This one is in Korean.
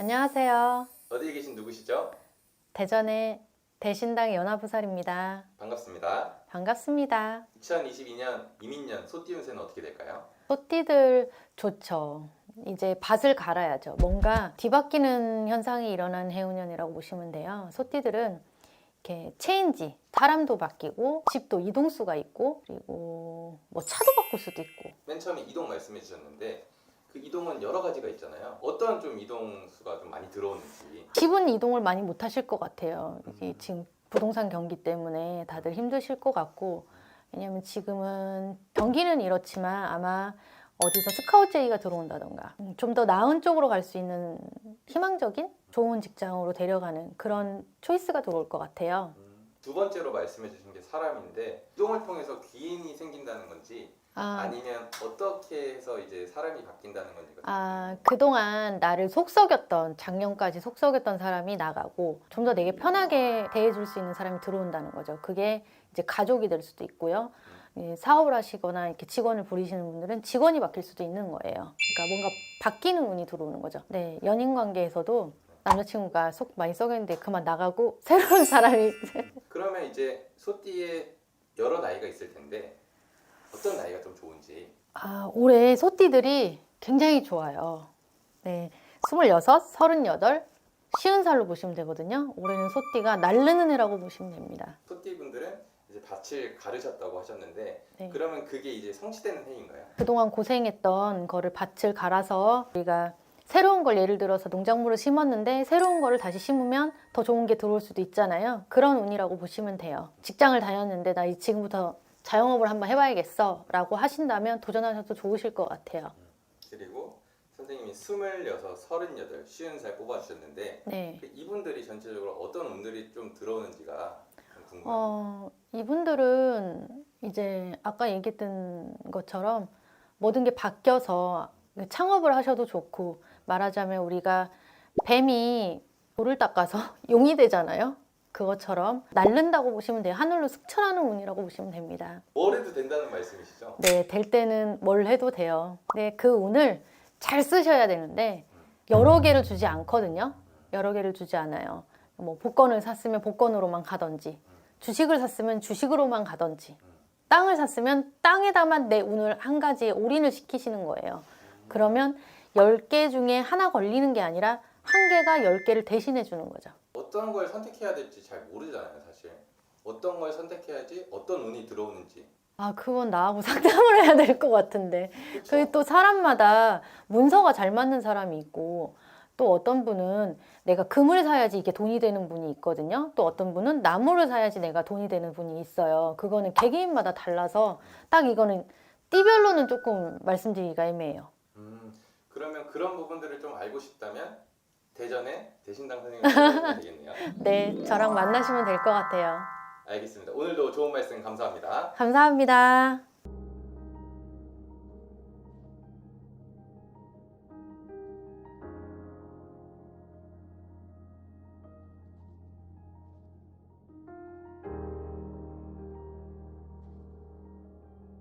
안녕하세요. 어디에 계신 누구시죠? 대전의 대신당 연합부살입니다. 반갑습니다. 반갑습니다. 2022년 이민년 소띠 운세는 어떻게 될까요? 소띠들 좋죠. 이제 밭을 갈아야죠. 뭔가 뒤바뀌는 현상이 일어난 해운년이라고 보시면 돼요. 소띠들은 이렇게 체인지, 사람도 바뀌고 집도 이동수가 있고 그리고 뭐 차도 바꿀 수도 있고 맨 처음에 이동 말씀해 주셨는데 그 이동은 여러 가지가 있잖아요. 어떤 좀 이동 수가 좀 많이 들어오는지. 집은 이동을 많이 못 하실 것 같아요. 이게 지금 부동산 경기 때문에 다들 힘드실 것 같고 왜냐면 지금은 경기는 이렇지만 아마 어디서 스카우트 제의가 들어온다던가 좀 더 나은 쪽으로 갈 수 있는 희망적인 좋은 직장으로 데려가는 그런 초이스가 들어올 것 같아요. 음, 두 번째로 말씀해 주신 게 사람인데 이동을 통해서 귀인이 생긴다는 건지 아, 아니면 어떻게 해서 이제 사람이 바뀐다는 건지가 아, 그동안 나를 속썩였던, 작년까지 속썩였던 사람이 나가고, 좀더 내게 편하게 대해줄 수 있는 사람이 들어온다는 거죠. 그게 이제 가족이 될 수도 있고요. 예, 사업을 하시거나 이렇게 직원을 부리시는 분들은 직원이 바뀔 수도 있는 거예요. 그러니까 뭔가 바뀌는 운이 들어오는 거죠. 네, 연인 관계에서도 남자친구가 속 많이 썩였는데 그만 나가고 새로운 사람이 그러면 이제 소띠에 여러 나이가 있을 텐데 어떤 나이가 좀 좋은지 아, 올해 소띠들이 굉장히 좋아요. 네. 26, 38, 쉬운 살로 보시면 되거든요. 올해는 소띠가 날르는 해라고 보시면 됩니다. 소띠 분들은 이제 밭을 가르셨다고 하셨는데 네. 그러면 그게 이제 성취되는 해인가요? 그동안 고생했던 거를 밭을 갈아서 우리가 새로운 걸 예를 들어서 농작물을 심었는데 새로운 거를 다시 심으면 더 좋은 게 들어올 수도 있잖아요. 그런 운이라고 보시면 돼요. 직장을 다녔는데 나 지금부터 자영업을 한번 해봐야겠어 라고 하신다면 도전하셔도 좋으실 것 같아요. 그리고 선생님이 26, 38, 쉬운 살 뽑아주셨는데 네. 그 이분들이 전체적으로 어떤 운들이 좀 들어오는지가 좀 궁금해요. 어, 이분들은 이제 아까 얘기했던 것처럼 모든 게 바뀌어서 창업을 하셔도 좋고 말하자면 우리가 뱀이 돌을 닦아서 용이 되잖아요. 그것처럼 날른다고 보시면 돼요. 하늘로 승천하는 운이라고 보시면 됩니다. 뭘 해도 된다는 말씀이시죠? 네, 될 때는 뭘 해도 돼요. 네, 그 운을 잘 쓰셔야 되는데 여러 개를 주지 않거든요. 여러 개를 주지 않아요. 뭐 복권을 샀으면 복권으로만 가든지 주식을 샀으면 주식으로만 가든지 땅을 샀으면 땅에다만 내 운을 한 가지에 올인을 시키시는 거예요. 그러면 10개 중에 하나 걸리는 게 아니라 한 개가 10개를 대신해 주는 거죠. 어떤 걸 선택해야 될지 잘 모르잖아요, 사실. 어떤 걸 선택해야지 어떤 운이 들어오는지. 아, 그건 나하고 상담을 해야 될 것 같은데. 그렇죠? 그게 또 사람마다 문서가 잘 맞는 사람이 있고 또 어떤 분은 내가 금을 사야지 이게 돈이 되는 분이 있거든요. 또 어떤 분은 나무를 사야지 내가 돈이 되는 분이 있어요. 그거는 개개인마다 달라서 딱 이거는 띠별로는 조금 말씀드리기가 애매해요. 음, 그러면 그런 부분들을 좀 알고 싶다면 대전에 대신당 찾아주면 되겠네요. 네, 저랑 만나시면 될 것 같아요. 알겠습니다. 오늘도 좋은 말씀 감사합니다. 감사합니다.